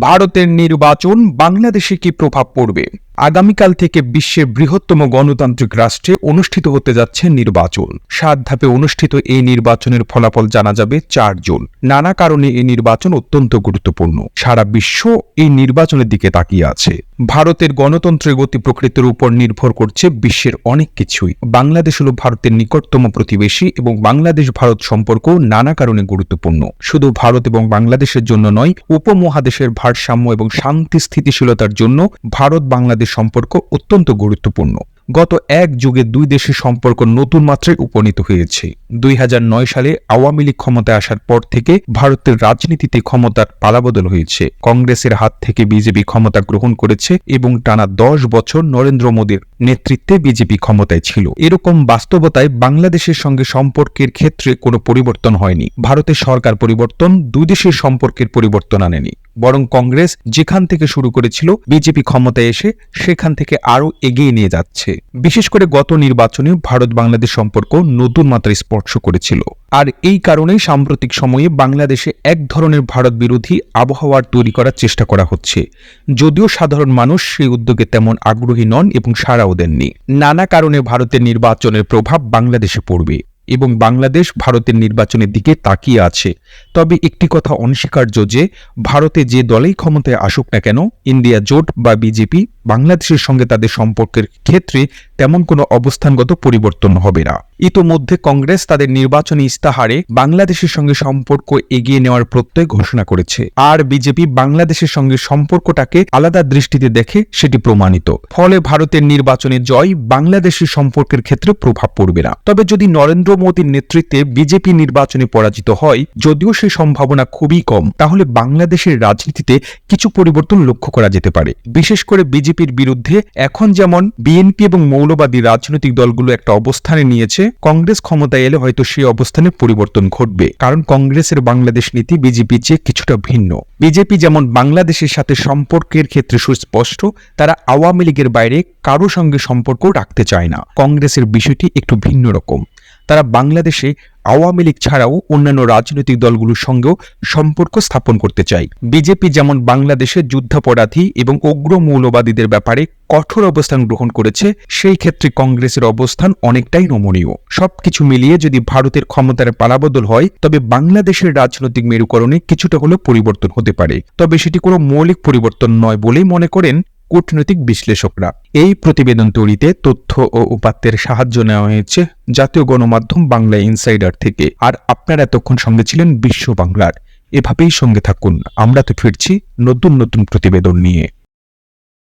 ভারতের নির্বাচন বাংলাদেশে কি প্রভাব পড়বে? আগামীকাল থেকে বিশ্বের বৃহত্তম গণতান্ত্রিক রাষ্ট্রে অনুষ্ঠিত হতে যাচ্ছে নির্বাচন। সাত ধাপে অনুষ্ঠিত এই নির্বাচনের ফলাফল জানা যাবে চার জুন। নানা কারণে এই নির্বাচন অত্যন্ত গুরুত্বপূর্ণ। সারা বিশ্ব এই নির্বাচনের দিকে তাকিয়ে আছে। ভারতের গণতন্ত্রের গতি প্রকৃতির উপর নির্ভর করছে বিশ্বের অনেক কিছুই। বাংলাদেশ হল ভারতের নিকটতম প্রতিবেশী এবং বাংলাদেশ ভারত সম্পর্ক নানা কারণে গুরুত্বপূর্ণ। শুধু ভারত এবং বাংলাদেশের জন্য নয়, উপমহাদেশের ভারসাম্য এবং শান্তি স্থিতিশীলতার জন্য ভারত বাংলাদেশ সম্পর্ক অত্যন্ত গুরুত্বপূর্ণ। গত এক যুগে দুই দেশের সম্পর্ক নতুন মাত্রায় উপনীত হয়েছে। দুই হাজার নয় সালে আওয়ামী লীগ ক্ষমতায় আসার পর থেকে ভারতের রাজনীতিতে ক্ষমতার পালাবদল হয়েছে। কংগ্রেসের হাত থেকে বিজেপি ক্ষমতা গ্রহণ করেছে এবং টানা দশ বছর নরেন্দ্র মোদীর নেতৃত্বে বিজেপি ক্ষমতায় ছিল। এরকম বাস্তবতায় বাংলাদেশের সঙ্গে সম্পর্কের ক্ষেত্রে কোনো পরিবর্তন হয়নি। ভারতের সরকার পরিবর্তন, দুই দেশের সম্পর্কের পরিবর্তন আনেনি। বরং কংগ্রেস যেখান থেকে শুরু করেছিল, বিজেপি ক্ষমতায় এসে সেখান থেকে আরও এগিয়ে নিয়ে যাচ্ছে। বিশেষ করে গত নির্বাচনে ভারত বাংলাদেশ সম্পর্ক নতুন মাত্রায় স্পর্শ করেছিল। আর এই কারণেই সাম্প্রতিক সময়ে বাংলাদেশে এক ধরনের ভারত বিরোধী আবহাওয়ার তৈরি করার চেষ্টা করা হচ্ছে। যদিও সাধারণ মানুষ সেই উদ্যোগে তেমন আগ্রহী নন এবং সাড়াও দেননি। নানা কারণে ভারতের নির্বাচনের প্রভাব বাংলাদেশে পড়বে। এবং বাংলাদেশ ভারতের নির্বাচনের দিকে তাকিয়ে আছে। তবে একটি কথা অনস্বীকার্য যে, ভারতে যে দলেই ক্ষমতায় আসুক না কেন, ইন্ডিয়া জোট বা বিজেপি বাংলাদেশের সঙ্গে তাদের সম্পর্কের ক্ষেত্রে তেমন কোনো অবস্থানগত পরিবর্তন হবে না। ইতোমধ্যে কংগ্রেস তাদের নির্বাচনী ইস্তাহারে বাংলাদেশের সঙ্গে সম্পর্ক এগিয়ে নেওয়ার প্রত্যয় ঘোষণা করেছে। আর বিজেপি বাংলাদেশের সঙ্গে সম্পর্কটাকে আলাদা দৃষ্টিতে দেখে সেটি প্রমাণিত। ফলে ভারতের নির্বাচনে জয় বাংলাদেশের সম্পর্কের ক্ষেত্রে প্রভাব পড়বে না। তবে যদি নরেন্দ্র মোদীর নেতৃত্বে বিজেপি নির্বাচনে পরাজিত হয়, যদিও সে সম্ভাবনা খুবই কম, তাহলে বাংলাদেশের রাজনীতিতে কিছু পরিবর্তন লক্ষ্য করা যেতে পারে। বিশেষ করে বিজেপির বিরুদ্ধে এখন যেমন বিএনপি এবং মৌলবাদী রাজনৈতিক দলগুলো একটা অবস্থানে নিয়েছে, কংগ্রেস ক্ষমতায় এলে হয়তো সেই অবস্থানে পরিবর্তন ঘটবে। কারণ কংগ্রেসের বাংলাদেশ নীতি বিজেপির চেয়ে কিছুটা ভিন্ন। বিজেপি যেমন বাংলাদেশের সাথে সম্পর্কের ক্ষেত্রে সুস্পষ্ট, তারা আওয়ামী লীগের বাইরে কারও সঙ্গে সম্পর্ক রাখতে চায় না। কংগ্রেসের বিষয়টি একটু ভিন্ন রকম। তারা বাংলাদেশে আওয়ামী লীগ ছাড়াও অন্যান্য রাজনৈতিক দলগুলোর সঙ্গেও সম্পর্ক স্থাপন করতে চায়। বিজেপি যেমন বাংলাদেশে যুদ্ধাপরাধী এবং উগ্র মৌলবাদীদের ব্যাপারে কঠোর অবস্থান গ্রহণ করেছে, সেই ক্ষেত্রে কংগ্রেসের অবস্থান অনেকটাই নমনীয় সবকিছু মিলিয়ে যদি ভারতের ক্ষমতার পালাবদল হয়, তবে বাংলাদেশের রাজনৈতিক মেরুকরণে কিছুটা হলেও পরিবর্তন হতে পারে। তবে সেটি কোনো মৌলিক পরিবর্তন নয় বলেই মনে করেন কূটনৈতিক বিশ্লেষকরা। এই প্রতিবেদন তৈরিতে তথ্য ও উপাত্তের সাহায্য নেওয়া হয়েছে জাতীয় গণমাধ্যম বাংলা ইনসাইডার থেকে। আর আপনারা এতক্ষণ সঙ্গে ছিলেন বিশ্ব বাংলার। এভাবেই সঙ্গে থাকুন। আমরা তো ফিরছি নতুন নতুন প্রতিবেদন নিয়ে।